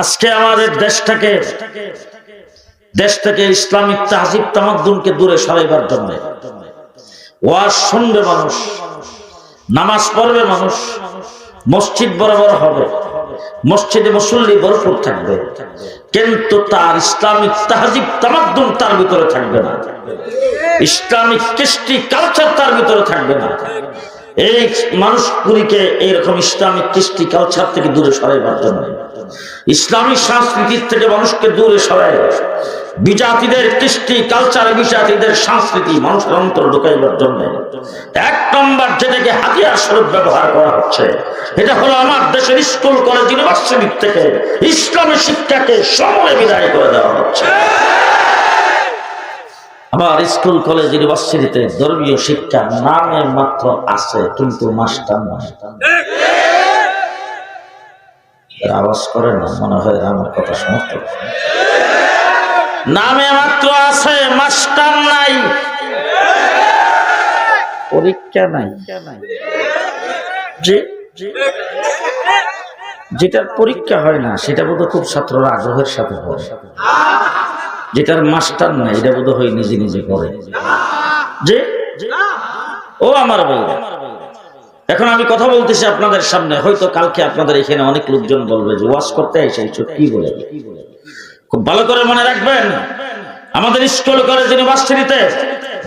আজকে আমাদের দেশটাকে দেশ থেকে ইসলামিক তাহজিব তামাদ্দুনকে দূরে সরাইবার জন্য। ওয়াজ শুনবে মানুষ, নামাজ পড়বে মানুষ, মসজিদ বরাবর হবে, মসজিদে মুসল্লি ভরপুর থাকবে, কিন্তু তার ইসলামিক তাহজিব তামাদ্দুন তার ভিতরে থাকবে না। ইসলামিক কৃষ্টি কালচার তার ভিতরে থাকবে না। এই মানুষগুলিকে এইরকম ইসলামিক কৃষ্টি কালচার থেকে দূরে সরাইবার জন্য। ইসলামী সংস্কৃতির থেকে মানুষকে দূরে সরাই বিজাতিদের কৃষ্টি কালচার বিজাতিদের সংস্কৃতি মানুষের অন্তর ঢুকাইবার জন্য। এক নম্বর যেটাকে হাতিয়ার স্বরূপ ব্যবহার করা হচ্ছে, এটা হলো আমার দেশের স্কুল, কলেজ, ইউনিভার্সিটি থেকে ইসলামী শিক্ষাকে সময় বিদায় করে দেওয়া হচ্ছে। আমার স্কুল, কলেজ, ইউনিভার্সিটিতে ধর্মীয় শিক্ষা নামে মাত্র আছে, কিন্তু মাস্টার এরা আওয়াজ করে না মনে হয় আমার কথা সমর্থন নামে মাত্র আছে মাস্টার নাই। পরীক্ষা নাই। যেটার পরীক্ষা হয় না সেটা বোধ খুব ছাত্ররা আগ্রহের সাথে পড়ে যেটার মাস্টার নাই এটা বোধ হয় নিজে নিজে করে। যে ও আমার বলবে এখন আমি কথা বলতেছি আপনাদের সামনে। হয়তো কালকে আপনাদের এখানে অনেক লোকজন বলবে যে ওয়াশ করতে এসে এইসব কি বলে? খুব ভালো করে মনে রাখবেন, আমাদের স্কুল, কলেজ, ইউনিভার্সিটিতে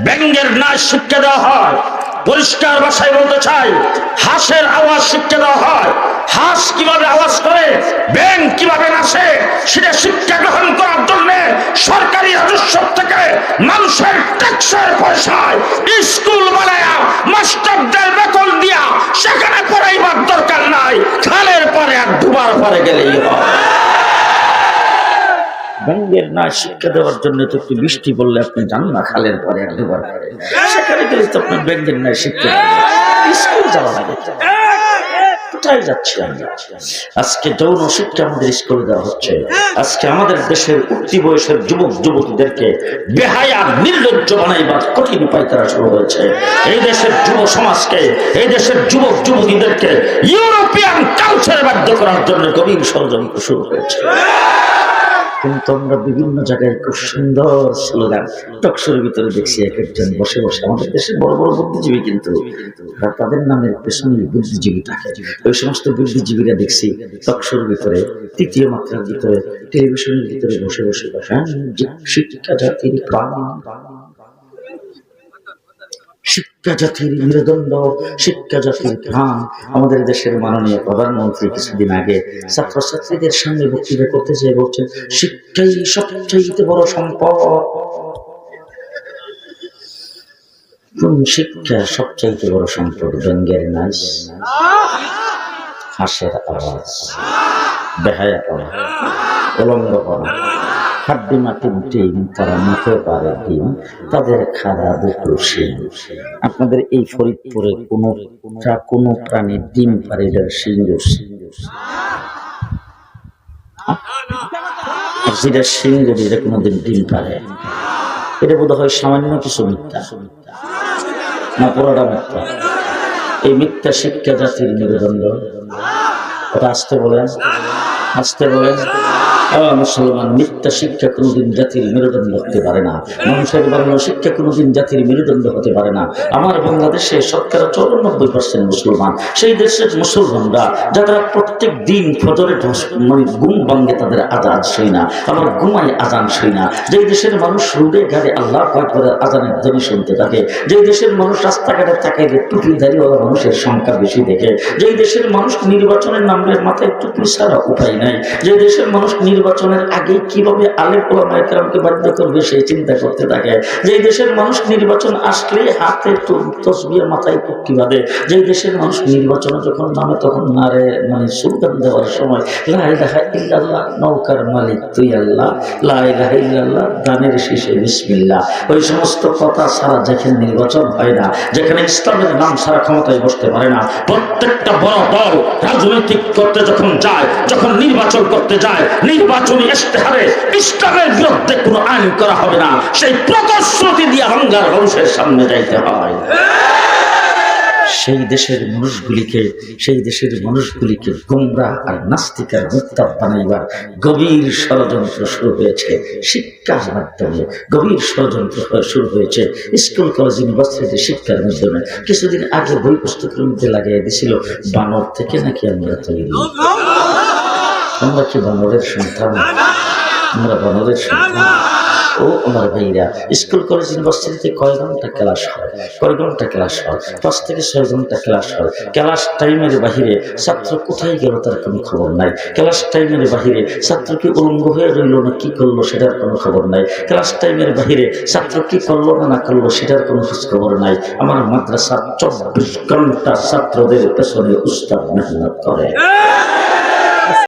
ব্যঙ্গের নাচ শিক্ষা দেওয়া হয়। পরিষ্কার ভাষায় বলতে চাই, হাঁসের আওয়াজ শিক্ষা দেওয়া হয়। হাঁস কীভাবে আওয়াজ করে, ব্যাং কীভাবে নাচে, সেটা শিক্ষা গ্রহণ করার জন্য সরকারি রাজস্ব থেকে মানুষের ট্যাক্সের পয়সায় স্কুল বানায়া মাস্টারদের সেখানে পড়াইবার দরকার নাই। খালের পরে আর ডুবার পরে গেলেই ব্যঙ্গের না শিক্ষা দেওয়ার জন্য তো একটু বৃষ্টি বললে আপনি যান না খালের পরে আর দুবার পরে সেখানে গেলে তো আপনার ব্যঙ্গের না শিক্ষা। স্কুল যাওয়া লাগে। কোথায় যাচ্ছি আমরা? আজকে যৌন শিক্ষা আমাদের স্কুলে দেওয়া হচ্ছে। আজকে আমাদের দেশের উঠতি বয়সের যুবক, যুবতীদেরকে বেহায়া, নির্লজ্জ বানাইবার কঠিন উপায় তারা শুরু হয়েছে এই দেশের যুব সমাজকে, এই দেশের যুবক, যুবতীদেরকে ইউরোপিয়ান কালচারে বাধ্য করার জন্য গভীর ষড়যন্ত্র শুরু হয়েছে কিন্তু আমরা বিভিন্ন জায়গায় খুব সুন্দর স্লোগান টকশোর ভিতরে দেখছি এক একজন বসে বসে। আমাদের দেশে বড় বড় বুদ্ধিজীবী কিন্তু তাদের নামের পেছনে বুদ্ধিজীবী থাকে। ওই সমস্ত বুদ্ধিজীবীরা দেখছি টকশোর ভিতরে, তৃতীয় মাত্রার ভিতরে, টেলিভিশনের ভিতরে বসে বসে বসে। শিক্ষা জাতির প্রাণ। শিক্ষা জাতির মেরুদণ্ড, শিক্ষা জাতির প্রাণ আমাদের দেশের মাননীয় প্রধানমন্ত্রী কিছুদিন আগে ছাত্রছাত্রীদের সামনে বক্তৃতা করতে চেয়ে বলছেন, শিক্ষাই সবচাইতে বড় সম্পদ। শিক্ষা সবচাইতে বড় সম্পদ, ব্যঙ্গের নাচ, হাসের আওয়াজ বেহায়া করা উলঙ্গ করা হাড্ডি মাটি ডিম তারা মুখে পারে ডিম, তাদের খাড়া দুটো শিং আপনাদের এই ফরিদপুরে কোনো কোনো প্রাণী ডিম পারে এটার সিংহ আর যেটা সিংহ যেটা কোনোদিন ডিম পারে এটা বোধ হয় সামান্য কিছু মিথ্যা। না, পুরোটা মিথ্যা। এই মিথ্যা শিক্ষা জাতির মেরুদণ্ড। ওটা আসতে বলেন। আসতে বলেন। ও মুসলমান মিথ্যা শিক্ষা কোনোদিন জাতির মেরুদণ্ড হতে পারে না। মানুষের শিক্ষা কোনোদিন জাতির মেরুদণ্ড হতে পারে না। আমার বাংলাদেশে শতকরা চৌরানব্বই পার্সেন্ট মুসলমান। সেই দেশের মুসলমানরা, যারা প্রত্যেক দিন মানে তাদের আজান না। আমার আজান না। যে দেশের মানুষ রোডে আল্লাহ আজানের ধ্বনি শুনতে থাকে যে দেশের মানুষ রাস্তাঘাটে থাকে টুপি মানুষের সংখ্যা বেশি দেখে যে দেশের মানুষ নির্বাচনের নামলে মাথায় টুপি ছাড়া উপায় নাই যে দেশের মানুষ নির্বাচনের আগে কীভাবে আলেম ওলামায়ামকে বাধ্য করবে সেই চিন্তা করতে থাকে। যে দেশের মানুষ নির্বাচন আসলে হাতে তসবিয়া মাথায় পক্ষী বাঁধে। যে দেশের মানুষ নির্বাচনে যখন নামে তখন নারে মানে সুলতান দেওয়ার সময়, লা ইলাহা ইল্লাল্লাহ, নৌকার মালিক তুই আল্লাহ, লা ইলাহা ইল্লাল্লাহ দানের শীষে বিসমিল্লাহ। ওই সমস্ত কথা ছাড়া যেখানে নির্বাচন হয় না, যেখানে ইসলামের নাম ছাড়া ক্ষমতায় বসতে পারে না, প্রত্যেকটা বড় দল রাজনৈতিক করতে যখন যায়, যখন নির্বাচন করতে যায় নির্বাচনী ইশতেহারে ইসলামের বিরুদ্ধে কোনো আইন করা হবে না। সেই প্রতিশ্রুতি দিয়ে হাঙ্গার মানুষের সামনে যাইতে হয়। সেই দেশের মানুষগুলিকে, সেই দেশের মানুষগুলিকে গোমরা আর নাস্তিকার মুক্তাব বানাইবার গভীর ষড়যন্ত্র শুরু হয়েছে শিক্ষার মাধ্যমে। গভীর ষড়যন্ত্র শুরু হয়েছে স্কুল, কলেজ, ইউনিভার্সিটি শিক্ষার মাধ্যমে। কিছুদিন আগে বই পুস্তকের মধ্যে লাগিয়ে দিয়েছিল বানর থেকে নাকি আমরা তৈরি। আমরা কি বানরের সন্তান? আমরা বানরের সন্তান। ও আমার ভাইরা, স্কুল, কলেজ, ইউনিভার্সিটিতে কয় ঘণ্টা ক্লাস হয়? কয় ঘণ্টা ক্লাস হয়? পাঁচ থেকে ছয় ঘণ্টা ক্লাস হয়। ক্লাস টাইমের বাহিরে ছাত্র কোথায় গেল তার কোনো খবর নাই। ক্লাস টাইমের বাহিরে ছাত্র কি উলঙ্গ হয়ে রইল না কি করল সেটার কোনো খবর নাই। ক্লাস টাইমের বাহিরে ছাত্র কি করল না না করল সেটার কোনো খবর নাই। আমার মাদ্রাসা চব্বিশ ঘণ্টা ছাত্রদের পেছনে উস্তাদ মেহনত করে।